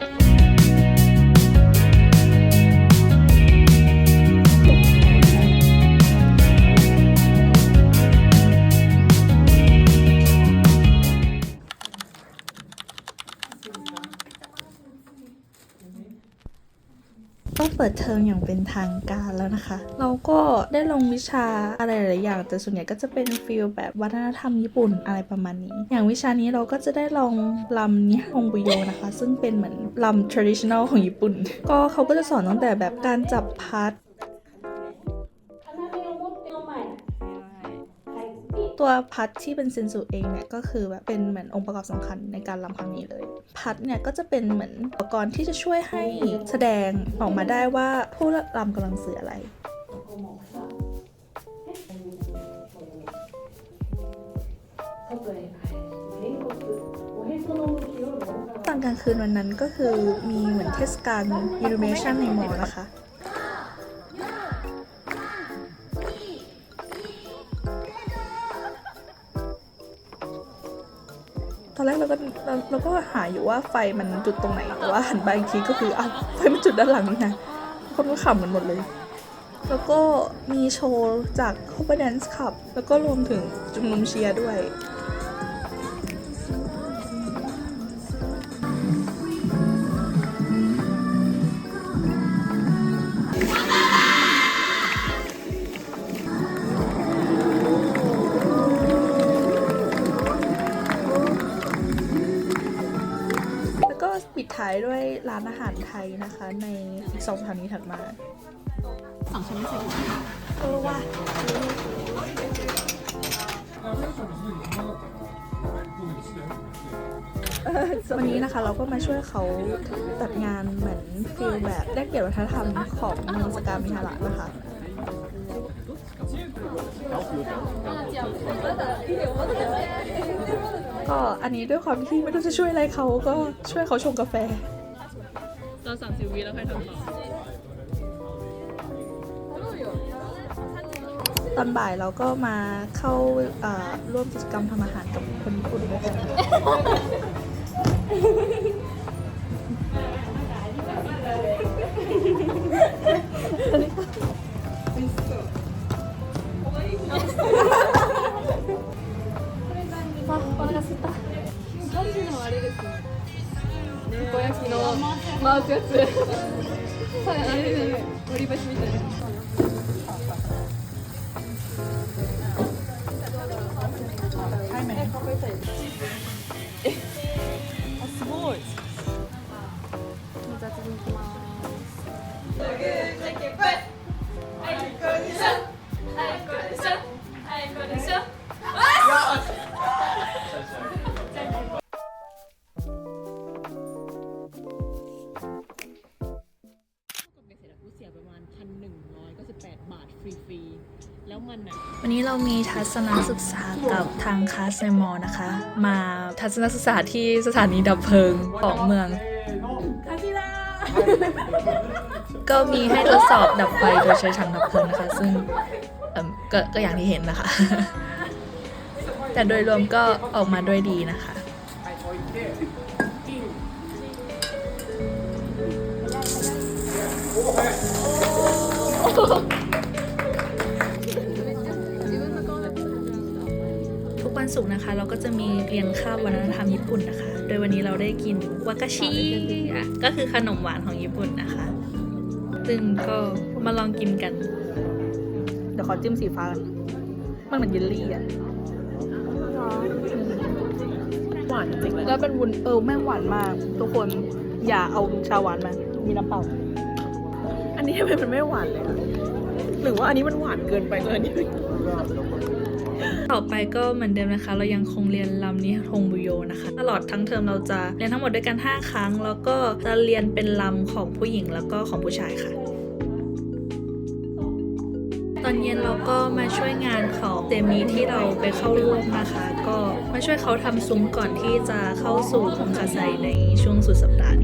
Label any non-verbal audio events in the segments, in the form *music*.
ก็เปิดเทอมอย่างเป็นทางการแล้วนะคะ เราก็ได้ลงวิชาอะไรหลายอย่าง แต่ส่วนใหญ่ก็จะเป็นฟิลแบบวัฒนธรรมญี่ปุ่นอะไรประมาณนี้ อย่างวิชานี้เราก็จะได้ลองลำนิฮงบุโยนะคะ ซึ่งเป็นเหมือนลำ traditional ของญี่ปุ่น ก็เขาก็จะสอนตั้งแต่แบบการจับพัด ตัวพัดที่เป็นเซนสูเองเนี่ยก็คือแบบเป็นเหมือนองค์ประกอบสำคัญในการรำครั้งนี้เลย พัดเนี่ยก็จะเป็นเหมือนอุปกรณ์ที่จะช่วยให้แสดงออกมาได้ว่าผู้รำกำลังสื่ออะไรตอนกลางคืนวันนั้นก็คือมีเหมือนเทศกาล Illumination ในมอนะคะ หาอยู่ว่าไฟมันจุดตรงไหนแต่ว่าหันไปอีกทีก็คืออ้าวไฟมันจุดด้านหลังนี่นะคนก็ขำกันหมดเลย แล้วก็มีโชว์จาก c o p e r Dance Club แล้วก็รวมถึงจุมนุมเชียร์ด้วย ร้านอาหารไทยนะคะ ในอีกสองสถานีถัดมาฝั่งฉันไม่ใส่ถุงเออว่าวันนี้นะคะเราก็มาช่วยเขาจัดงานเหมือนฟิลแบบแลกเปลี่ยนวัฒนธรรมของเมืองสกามิฮาระนะคะก็อันนี้ด้วยความที่ไม่รู้จะช่วยอะไรเขาก็ช่วยเขาชงกาแฟ เราสั่งซิวีแล้วใครทำต่อตอนบ่ายเราก็มาเข้าเอ่อร่วมกิจกรรมทำอาหารกับคนญี่ปุ่นด้วยกันたた。こ焼きの回すやつ。さあれで割り箸みたいな。 ทัศนศึกษากับทางคลาสในมอนะคะ มาทัศนศึกษาที่สถานีดับเพลิงของเมือง ก็มีให้ทดสอบดับไฟโดยใช้ถังดับเพลิงนะคะ ซึ่งเอิ่มกก็อย่างที่เห็นนะคะ แต่โดยรวมก็ออกมาด้วยดีนะคะทุก วันศุกร์นะคะ เราก็จะมีเรียนคาบวัฒนธรรมญี่ปุ่นนะคะ โดยวันนี้เราได้กินวากาชิอะก็คือขนมหวานของญี่ปุ่นนะคะ ซึ่งก็มาลองกินกัน เดี๋ยวขอจิ้มสีฟ้ากันมันเหมือนเยลลี่อะหวานจริงแล้วเป็นวุ้นเออแม่งหวานมาก ทุกคนอย่าเอาชาหวานมา มีน้ำเปล่า อันนี้ทำไมมันไม่หวานเลย หรือว่าอันนี้มันหวานเกินไปจนอันนี้ไม่ ต่อไปก็เหมือนเดิมนะคะ เรายังคงเรียนลำนี้ฮงบุโยนะคะ ตลอดทั้งเทอมเราจะเรียนทั้งหมดด้วยกัน 5 ครั้ง แล้วก็จะเรียนเป็นลำของผู้หญิงแล้วก็ของผู้ชายค่ะ ตอนเย็นเราก็มาช่วยงานของเตมีที่เราไปเข้าร่วมนะคะ ก็มาช่วยเขาทำซุ้มก่อนที่จะเข้าสู่คงคาไซในช่วงสุดสัปดาห์น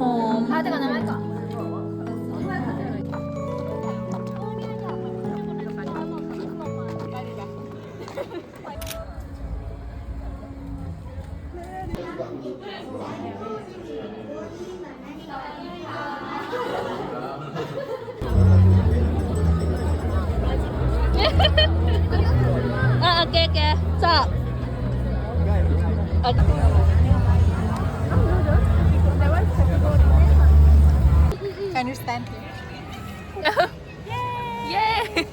อมหอมあ、て understand you. *laughs* Yay!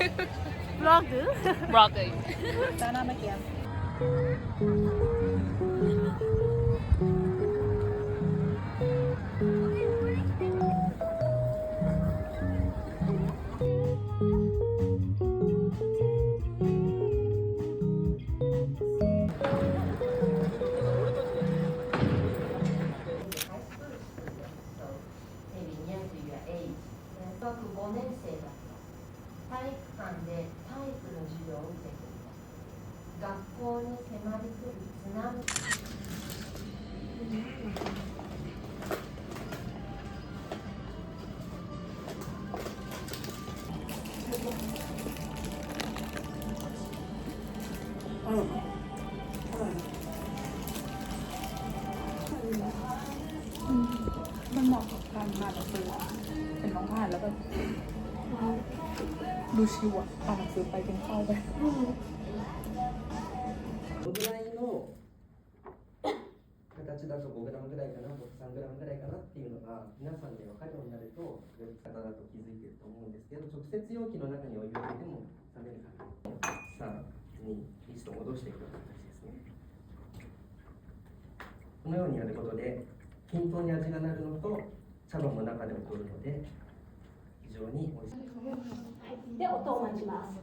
Vlog. Vlog. Sana. มันเหมาะกับการอ่านหนังสือเป็นน้องอ่านแล้วแบบดูชิวอ่ะอ่านหนังสือไปเป็นเข้าไป どのぐらいの形だと5グラムぐらいかなとか3グラムぐらいかなっていうのが皆さんで分かるようになるとより方だと気づいてると思うんですけど直接容器の中にお湯を入れても冷めるから3に1 と戻していくような形ですねこのようにやることで均等に味がなるのと茶葉も中で起こるので非常に美味しいで音を待ちます。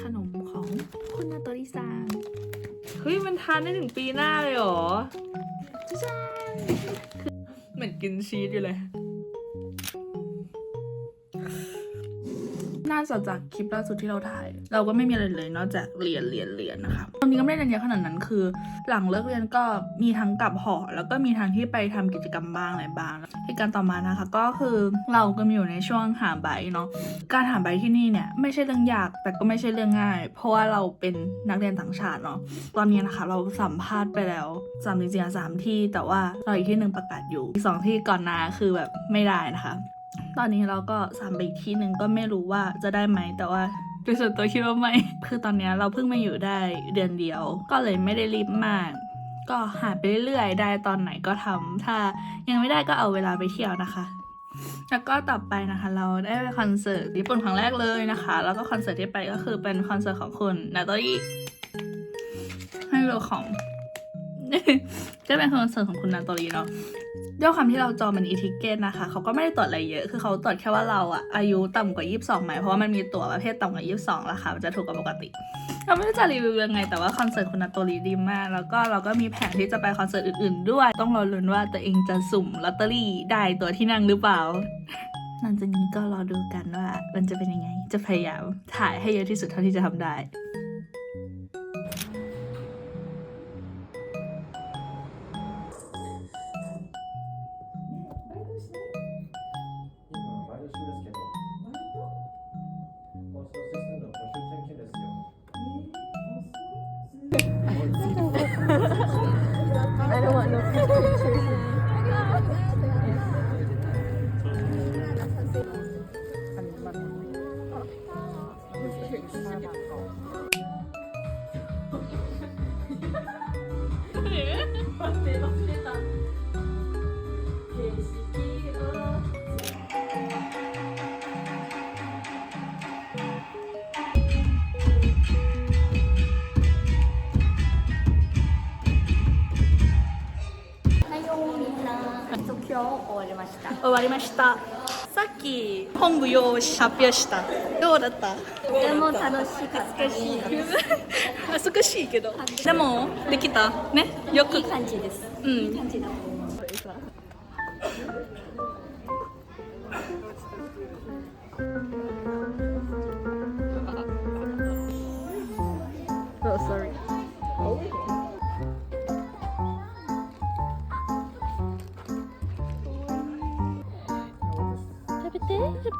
ขนมของคุณนาโตริซังเฮ้ย มันทานได้ถึงปีหน้าเลยเหรอจ้าเหมือนกินชีสอยู่เลย าจะจากคลิปล่าสุดที่เราถ่าย เราก็ไม่มีอะไรเลยนอกจากเรียนเรียนเรียนนะคะตอนนี้ก็ไม่ได้เรียนเยอะขนาดนั้นคือ หลังเลิกเรียนก็มีทั้งกลับหอ แล้วก็มีทั้งที่ไปทำกิจกรรมบ้างอะไรบ้างเหตุการณ์ต่อมานะคะ ก็คือเราก็มีอยู่ในช่วงหาใบเนาะการหาใบที่นี่เนี่ยไม่ใช่เรื่องยากแต่ก็ไม่ใช่เรื่องง่าย เพราะว่าเราเป็นนักเรียนต่างชาติเนาะตอนนี้นะคะเราสัมภาษณ์ไปแล้วสามจริงๆสามที่แต่ว่าเราอีกที่หนึ่งประกาศอยู่อีกสองที่ก่อนหน้าคือแบบไม่ได้นะคะ ตอนนี้เราก็สามไปอีกที่หนึ่งก็ไม่รู้ว่าจะได้ไหมแต่ว่าโดยส่วนตัวคิดว่าไม่ คือตอนนี้เราเพิ่งมาอยู่ได้เดือนเดียว ก็เลยไม่ได้รีบมาก ก็หาไปเรื่อยๆ ได้ตอนไหนก็ทำถ้ายังไม่ได้ก็เอาเวลาไปเที่ยวนะคะ แล้วก็ต่อไปนะคะ เราได้ไปคอนเสิร์ตญี่ปุ่นครั้งแรกเลยนะคะ แล้วก็คอนเสิร์ตที่ไปก็คือเป็นคอนเสิร์ตของคุณนาโตริให้ดูของจะเป็นคอนเสิร์ตของคุณนาโตริเนาะ ด้วยความที่เราจองเป็นอีทิเกตนะคะเขาก็ไม่ได้ตรวจอะไรเยอะ คือเขาตรวจแค่ว่าเราอะอายุต่ำกว่า 22ไหมเพราะว่ามันมีตั๋วประเภทต่ำกว่า 22ราคาจะถูกกว่าปกติเราไม่รู้จะรีวิวยังไง แต่ว่าคอนเสิร์ตคุณนาโตริดีมาก แล้วก็เราก็มีแผนที่จะไปคอนเสิร์ตอื่นๆ ด้วย ต้องรอลุ้นว่าตัวเองจะสุ่มลอตเตอรี่ได้ตัวที่นั่งหรือเปล่าหลังจากนี้ก็รอดูกันว่ามันจะเป็นยังไง จะพยายามถ่ายให้เยอะที่สุดเท่าที่จะทำได้ 終わりました。さっき本部用紙発表した。どうだった？とても楽しかったです。恥ずかしいけど。でもできた？ね？よく。いい感じです。うん。いい感じだ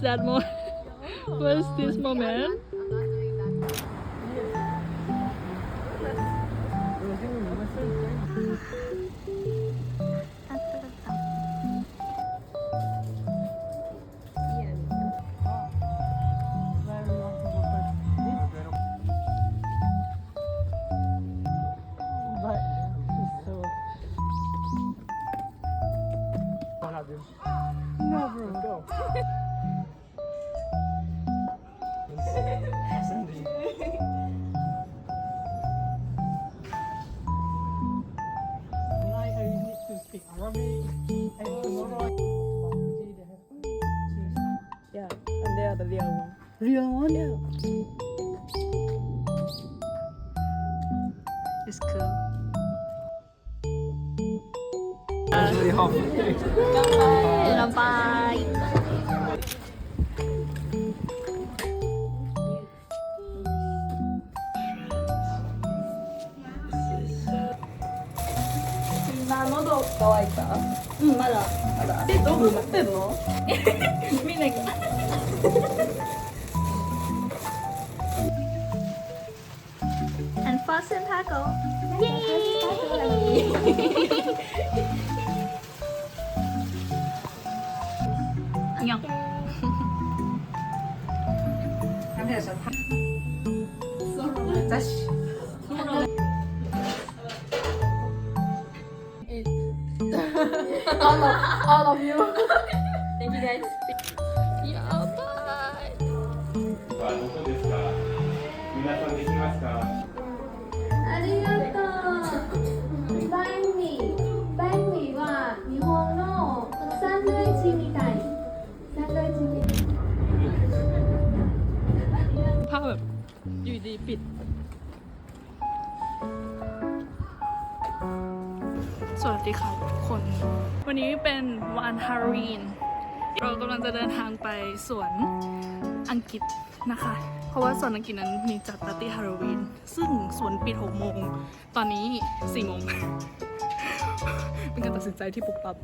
That *laughs* oh, moment? What's this moment? 乾杯乾杯。今喉乾いた？うん、まだ。え、どこ持ってんの？みんな 짜시. 아나 아, 미워. วันนี้เป็นวันฮาโลวีน เรากำลังจะเดินทางไปสวนอังกฤษนะคะ เพราะว่าสวนอังกฤษนั้นมีจัดปาร์ตี้ฮาโลวีน ซึ่งสวนปิด6โมง ตอนนี้สี่โมง เป็นการตัดสินใจที่ปุกปับ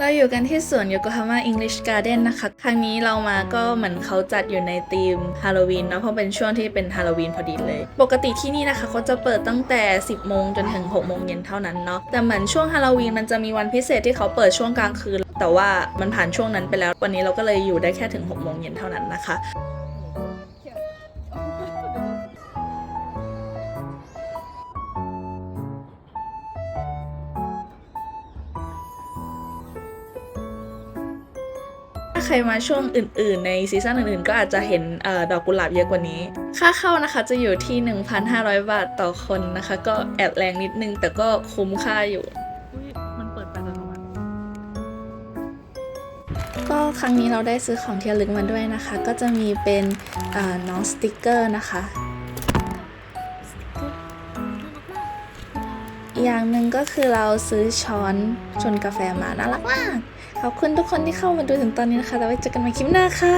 เราอยู่กันที่สวนโยโกฮาม่าอิงลิชการ์เดนนะคะ ครั้งนี้เรามาก็เหมือนเขาจัดอยู่ในธีมฮาโลวีนเนาะเพราะเป็นช่วงที่เป็นฮาโลวีนพอดีเลย ปกติที่นี่นะคะเขาจะเปิดตั้งแต่ 10 โมงจนถึง 6 โมงเย็นเท่านั้นเนาะแต่เหมือนช่วงฮาโลวีนมันจะมีวันพิเศษที่เขาเปิดช่วงกลางคืน แต่ว่ามันผ่านช่วงนั้นไปแล้ว วันนี้เราก็เลยอยู่ได้แค่ถึง 6 โมงเย็นเท่านั้นนะคะ รมาช่วงอื่น ๆ ในซีซั่นอื่น ๆ ก็อาจจะเห็นเออดอกกุหลาบเยอะกว่านี้ ค่าเข้านะคะจะอยู่ที่ 1,500 บาทต่อคนนะคะ ก็แอบแรงนิดนึง แต่ก็คุ้มค่าอยู่อุ๊ยมันเปิดไปอัตโนมัติก็ครั้งนี้เราได้ซื้อของที่ระลึกมาด้วยนะคะ ก็จะมีเป็นเอ่อน้องสติกเกอร์นะคะอีกอย่างหนึ่งก็คือเราซื้อช้อนชนกาแฟมาน่ารักมาก ขอบคุณทุกคนที่เข้ามาดูถึงตอนนี้นะคะ แล้วไว้เจอกันใหม่คลิปหน้าค่ะ